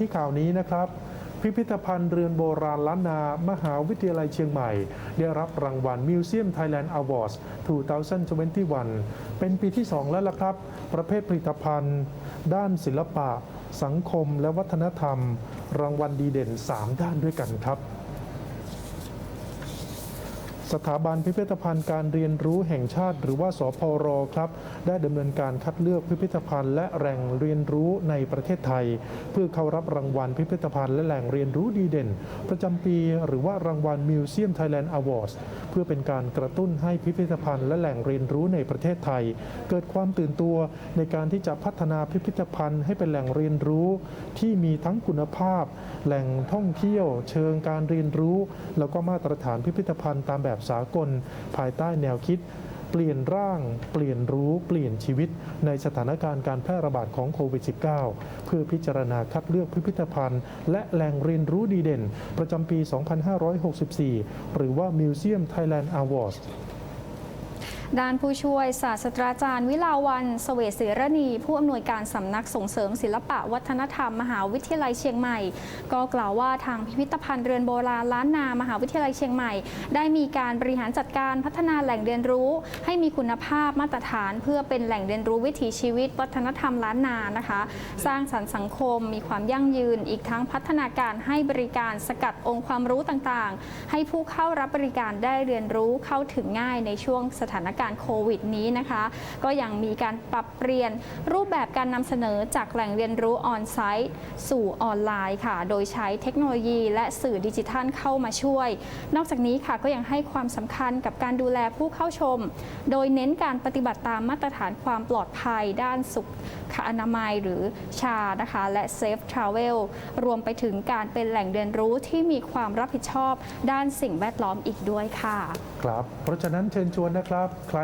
ที่ข่าวนี้นะครับ พิพิธภัณฑ์เรือนโบราณล้านนา มหาวิทยาลัยเชียงใหม่ ได้รับรางวัล Museum Thailand Awards 2021 เป็นปีที่ 2 แล้วล่ะครับ ประเภทผลิตภัณฑ์ ด้านศิลปะ สังคมและวัฒนธรรม รางวัลดีเด่น 3 ด้านด้วยกันครับ สถาบันพิพิธภัณฑ์การเรียนรู้แห่งชาติ หรือว่าสพรครับได้ดำเนินการคัดเลือกพิพิธภัณฑ์และแหล่งเรียนรู้ในประเทศไทย เพื่อเข้ารับรางวัลพิพิธภัณฑ์และแหล่งเรียนรู้ดีเด่น ประจำปีหรือว่ารางวัล Museum Thailand Awards เพื่อเป็นการกระตุ้นให้พิพิธภัณฑ์และแหล่งเรียนรู้ในประเทศไทย เกิดความตื่นตัวในการที่จะพัฒนาพิพิธภัณฑ์ให้เป็นแหล่งเรียนรู้ ที่มีทั้งคุณภาพ แหล่งท่องเที่ยว เชิงการเรียนรู้ แล้วก็มาตรฐานพิพิธภัณฑ์ตามแบบสากล ภายใต้แนวคิด เปลี่ยนร่าง เปลี่ยนรู้เปลี่ยนชีวิต ในสถานการณ์การแพร่ระบาดของโควิด -19 เพื่อพิจารณาคัดเลือกพิพิธภัณฑ์ และแหล่งเรียนรู้ดีเด่น ประจำปี 2564 หรือว่า Museum Thailand Awards ด้านผู้ช่วยศาสตราจารย์วิลาวันเสวศิรณี ผู้อำนวยการสำนักส่งเสริมศิลปะวัฒนธรรม มหาวิทยาลัยเชียงใหม่ ก็กล่าวว่าทางพิพิธภัณฑ์เรือนโบราณล้านนามหาวิทยาลัยเชียงใหม่ ได้มีการบริหารจัดการพัฒนาแหล่งเรียนรู้ ให้มีคุณภาพมาตรฐาน เพื่อเป็นแหล่งเรียนรู้วิถีชีวิต วัฒนธรรมล้านนานะคะ สร้างสรรค์สังคม มีความยั่งยืน อีกทั้งพัฒนาการให้บริการสกัดองค์ความรู้ต่างๆ ให้ผู้เข้ารับบริการได้เรียนรู้เข้าถึงง่ายในช่วงสถานการณ์โควิดนี้นะคะ ก็ยังมีการปรับเปลี่ยนรูปแบบการนำเสนอจากแหล่งเรียนรู้ออนไซต์สู่ออนไลน์ค่ะ โดยใช้เทคโนโลยีและสื่อดิจิทัลเข้ามาช่วย นอกจากนี้ค่ะก็ยังให้ความสำคัญกับการดูแลผู้เข้าชม โดยเน้นการปฏิบัติตามมาตรฐานความปลอดภัยด้านสุขอนามัยหรือชานะคะ และ Safe Travel รวมไปถึงการเป็นแหล่งเรียนรู้ที่มีความรับผิดชอบด้านสิ่งแวดล้อมอีกด้วยค่ะ ครับ เพราะฉะนั้นเชิญชวนนะครับใคร